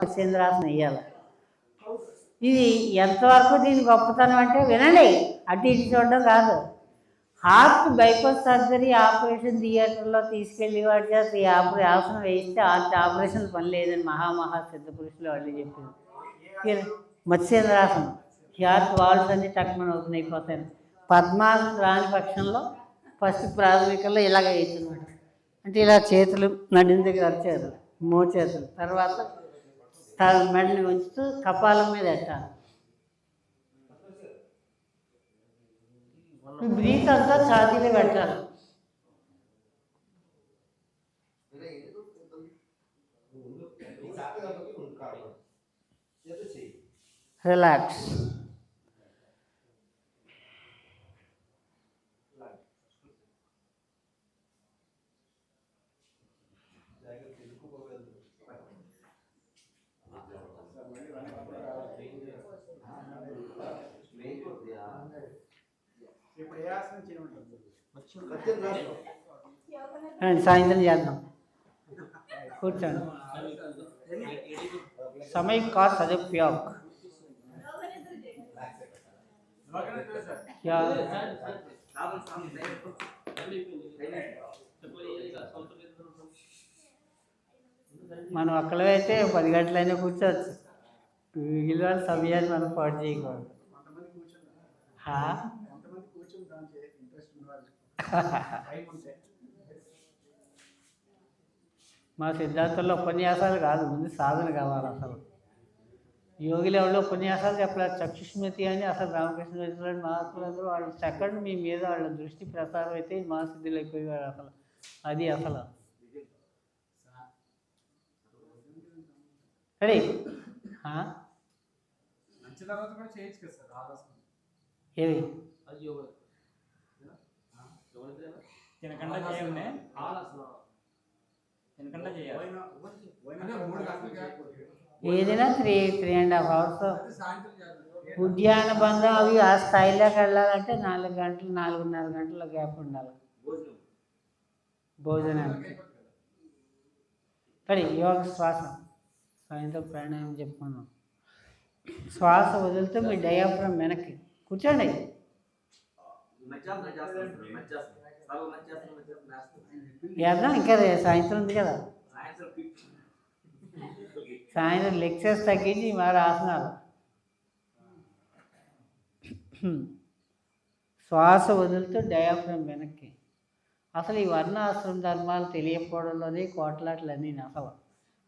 మత్స్యేంద్రాసనం వేయాలి. ఇది ఎంతవరకు దీని గొప్పతనం అంటే వినండి అటు ఇటు చూడడం కాదు. హార్ట్ బైపాస్ సర్జరీ ఆపరేషన్ థియేటర్లో తీసుకెళ్ళి వాడి చేత ఈ ఆపరే ఆసనం వేయిస్తే హార్ట్ ఆపరేషన్ పని లేదని మహామహా సిద్ధ పురుషులు వాళ్ళు చెప్పింది మత్స్యేంద్రాసనం హార్ట్ వాల్స్ అన్ని టక్మన్ ఓపెన్ అయిపోతాయి. పద్మాసనం రాని పక్షంలో ఫస్ట్ ప్రాథమికంలో ఇలాగ వేయించనమాట అంటే ఇలా చేతులు నడిన దగ్గర వచ్చేతులు మో చేతులు తర్వాత త- మెడని ఉంచుతూ కపాలం మీద ఎట్టాలి బ్రీత్ అంతా ఛాతీలో పెట్టాలి రిలాక్స్. సాయంత్రం చేద్దాం కూర్చోండి समय का सदुपयोग क्या మనం అక్కడైతే పది గంటలైనా కూర్చోవచ్చు మిగిలిన వాళ్ళ సమయాన్ని మనం పాటు చేయకూడదు మా సిద్ధాంతంలో ఉపన్యాసాలు కాదు ముందు సాధన కావాలి అసలు. యోగిలో ఎవరో ఉపన్యాసాలు చెప్పలేదు చక్షుష్మతి అని అసలు రామకృష్ణ మహాత్ములందరూ వాళ్ళు సెకండ్ మీ మీద వాళ్ళ దృష్టి ప్రసారం అయితే మహాసిద్ధులు అయిపోయేవారు అసలు. అది అసలు. రెడీ సార్ ఏవి తినకుండా చేయండి తినకుండా చేయాలి. ఏదైనా three three and half hours. ఉద్యాన బంధం అవి ఆ స్థాయిలోకి వెళ్ళాలంటే నాలుగు గంటలు నాలుగున్నర గంటల గ్యాప్ ఉండాలి. భోజనానికి సరే యోగ శ్వాస. సాయంత్రం ప్రాణాయామం చెప్పుకున్నాం శ్వాస వదులుతూ మీ డయాఫ్రమ్ వెనక్కి. కూర్చోండి. వేద్దాం ఇంకా సాయంత్రం ఉంది కదా? సాయంత్రం లెక్చర్స్ తగ్గించి మరి ఆసనాలు శ్వాస వదులుతూ డయాఫ్రమ్ వెనక్కి. అసలు ఈ వర్ణాశ్రమ ధర్మాలు తెలియకపోవడంలోనే కోట్లాట్లన్నీ అసలు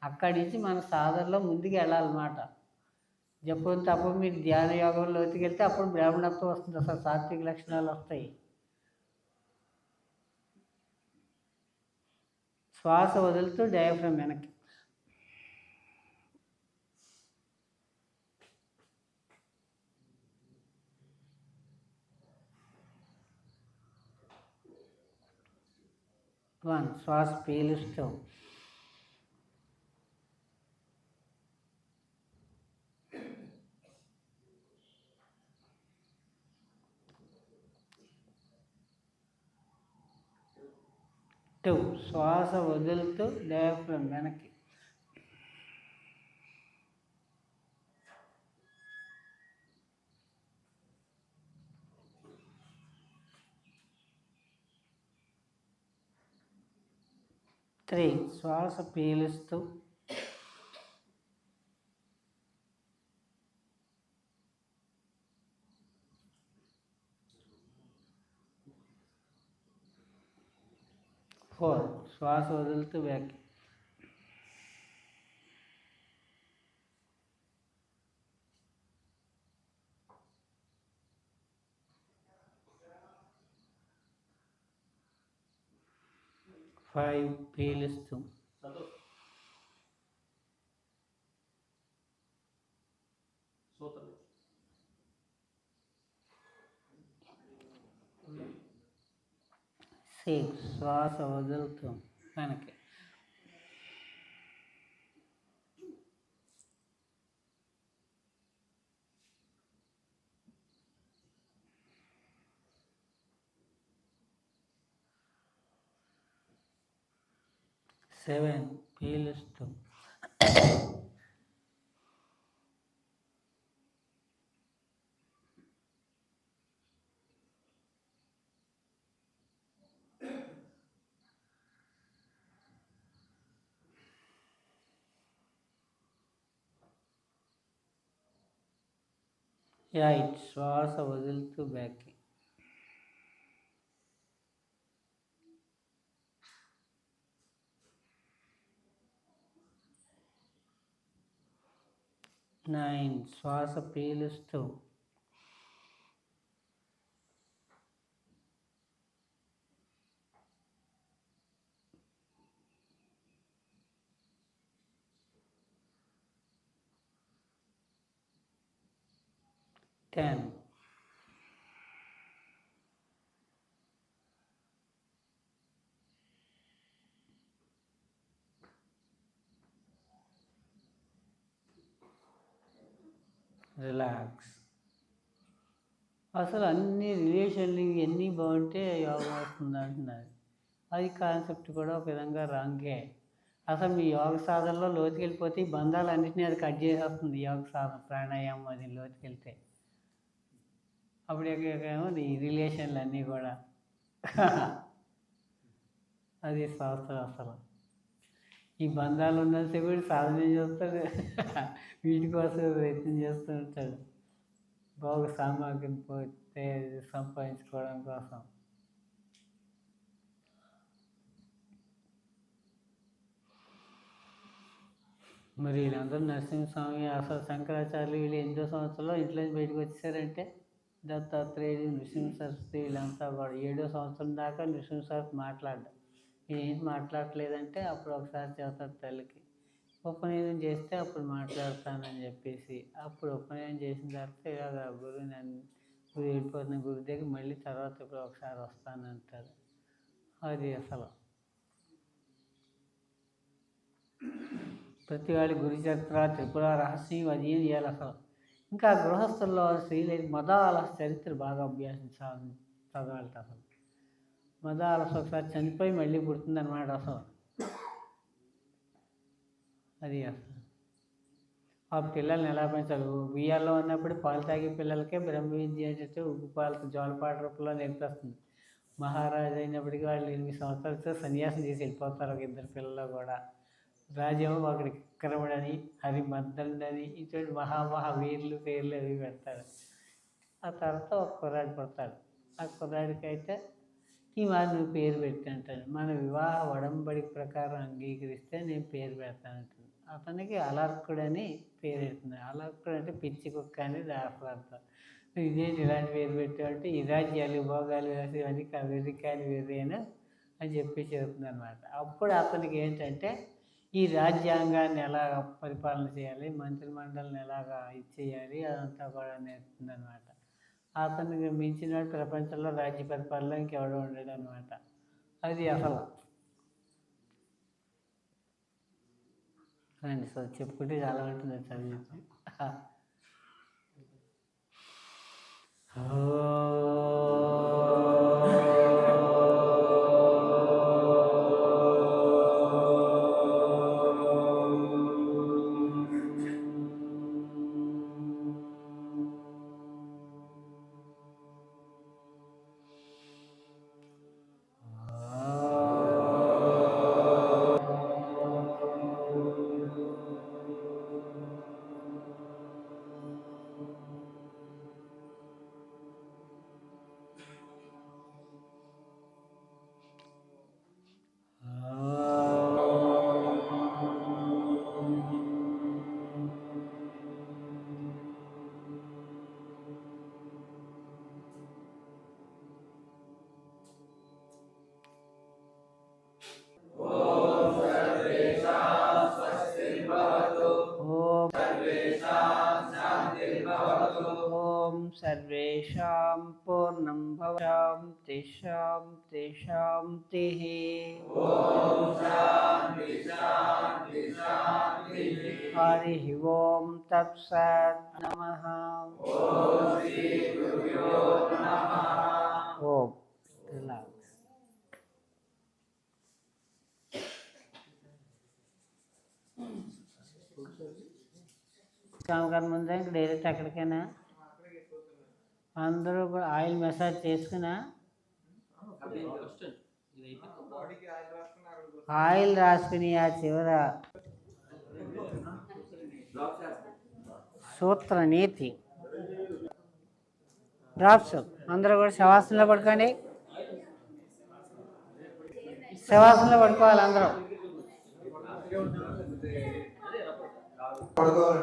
అక్కడి నుంచి మన సాధనలో ముందుకు వెళ్ళాలన్నమాట జపం తప్ప మీరు ధ్యాన యోగంలోకి వెళ్తే అప్పుడు బ్రాహ్మణత్వం వస్తుంది అసలు సాత్విక లక్షణాలు వస్తాయి. శ్వాస వదులుతూ డయాఫ్రమ్ వెనక్కి. వన్ శ్వాస పీలుస్తూ. టూ శ్వాస వదులుతూ డయాఫ్రమ్ వెనక్కి. త్రీ. శ్వాస పీలుస్తూ ఫోర్ శ్వాస వదులుతూ బ్యాక్ ఫైవ్ పీలుస్తూ సిక్స్ శ్వాస వదులుతూ వెనక్కి సెవెన్ పీలుస్తూ రైట్ శ్వాస వదులుతూ బ్యాక్. నైన్ శ్వాస పీలుస్తూ. టెన్ రిలాక్స్ అసలు అన్ని రిలేషన్లు ఇవన్నీ బాగుంటే యోగా వస్తుంది అంటున్నారు. అది కాన్సెప్ట్ కూడా ఒక విధంగా రాంగే అసలు మీ యోగ సాధనలో లోతుకెళ్ళిపోతే ఈ బంధాలన్నింటినీ అది కట్ చేసేస్తుంది యోగ సాధన ప్రాణాయామం అది లోతుకెళ్తే. అప్పుడు ఏమో ఈ రిలేషన్లు అన్నీ కూడా. అది శాస్త్రం అసలు. ఈ బంధాలు ఉన్నంతసేపు కూడా సాధన చేస్తాడు. వీటి కోసం ప్రయత్నం చేస్తూ ఉంటాడు. బాగు సామాగ్రిని పోతే సంపాదించుకోవడం కోసం. మరి వీళ్ళందరూ నరసింహస్వామి అసలు శంకరాచార్యులు వీళ్ళు ఎనిమిదో సంవత్సరంలో ఇంట్లో నుంచి బయటకు వచ్చారంటే దత్తాత్రేయుడు నృసింహ సరస్వతి వీళ్ళంతా కూడా ఏడో సంవత్సరం దాకా నృసింహ సరస్వతి ఏం మాట్లాడలేదంటే అప్పుడు ఒకసారి చెబుతారు తల్లికి ఉపనయనం చేస్తే అప్పుడు మాట్లాడతానని చెప్పేసి. అప్పుడు ఉపనయనం చేసిన తర్వాత ఇలాగ గురువు నన్ను గురు వెళ్ళిపోతున్న గురి దగ్గర మళ్ళీ తర్వాత ఇప్పుడు ఒకసారి వస్తానంటారు. అది అసలు. ప్రతి వాళ్ళ గురి త్రిపుర రహస్యం అది ఏం చేయాలి అసలు? ఇంకా గృహస్థుల్లో శ్రీలేని మదాల చరిత్ర బాగా అభ్యాసించాలని చదవాలి అసలు. మదాలస ఒకసారి చనిపోయి మళ్ళీ పుడుతుందన్నమాట అసలు. అది అసలు. ఆ పిల్లల్ని ఎలా పెంచాలి? బియ్యాల్లో ఉన్నప్పుడు పాలు తాగే పిల్లలకే బ్రహ్మ విద్య అంటే ఉప్పు పాలకు జోలపాట రూపంలో నేర్పిస్తుంది. మహారాజు అయినప్పటికీ వాళ్ళు ఎనిమిది సంవత్సరాలతో సన్యాసం చేసి వెళ్ళిపోతారు ఒక ఇద్దరు పిల్లలు కూడా. రాజేమో ఒకటి విక్రముడని హరిమద్దరుడని ఇటువంటి మహామహావీరులు పేర్లు అవి పెడతారు ఆ తర్వాత ఒక కుర్రాడు పడతాడు. ఆ కుర్రాడికైతే అయితే ఈ మాట నువ్వు పేరు పెట్టంటాడు మన వివాహ వడంబడి ప్రకారం అంగీకరిస్తే నేను పేరు పెడతానంటాడు అతనికి అలర్కుడని పేరు పెడుతుంది అలర్కుడు అంటే పిచ్చి కుక్క అని దాని ఇదేంటి ఇలాంటి పేరు పెట్టామంటే ఈ రాజ్యాలు భోగాలు ఇవన్నీ వెర్రి కాని అని చెప్పి చెబుతుంది అనమాట అప్పుడు అతనికి ఏంటంటే ఈ రాజ్యాంగాన్ని ఎలా పరిపాలన చేయాలి? మంత్రిమండలిని ఎలాగా ఇచ్చేయాలి అదంతా కూడా నేర్పుతుంది అనమాట అతనికి మించిన ప్రపంచంలో రాజ్య పరిపాలన ఇంకెవడో ఉండడు అనమాట అది అసలు. రండి సార్ చెప్పుకుంటే చాలా ఉంటుంది చదివి ఓ. सर्वेषां पूर्णं भवां तेषां तेषां हरिः ॐ तत्सत् नमः। ॐ काम कर डेरे के ना। అందరూ కూడా ఆయిల్ మసాజ్ చేసుకున్నా ఆయిల్ రాసుకుని ఆ చివర సూత్ర నీతి. డ్రాప్స్ అందరూ కూడా శవాసనలో పడుకోండి. శవాసనలో పడుకోవాలి అందరూ. పడుకోవాలి.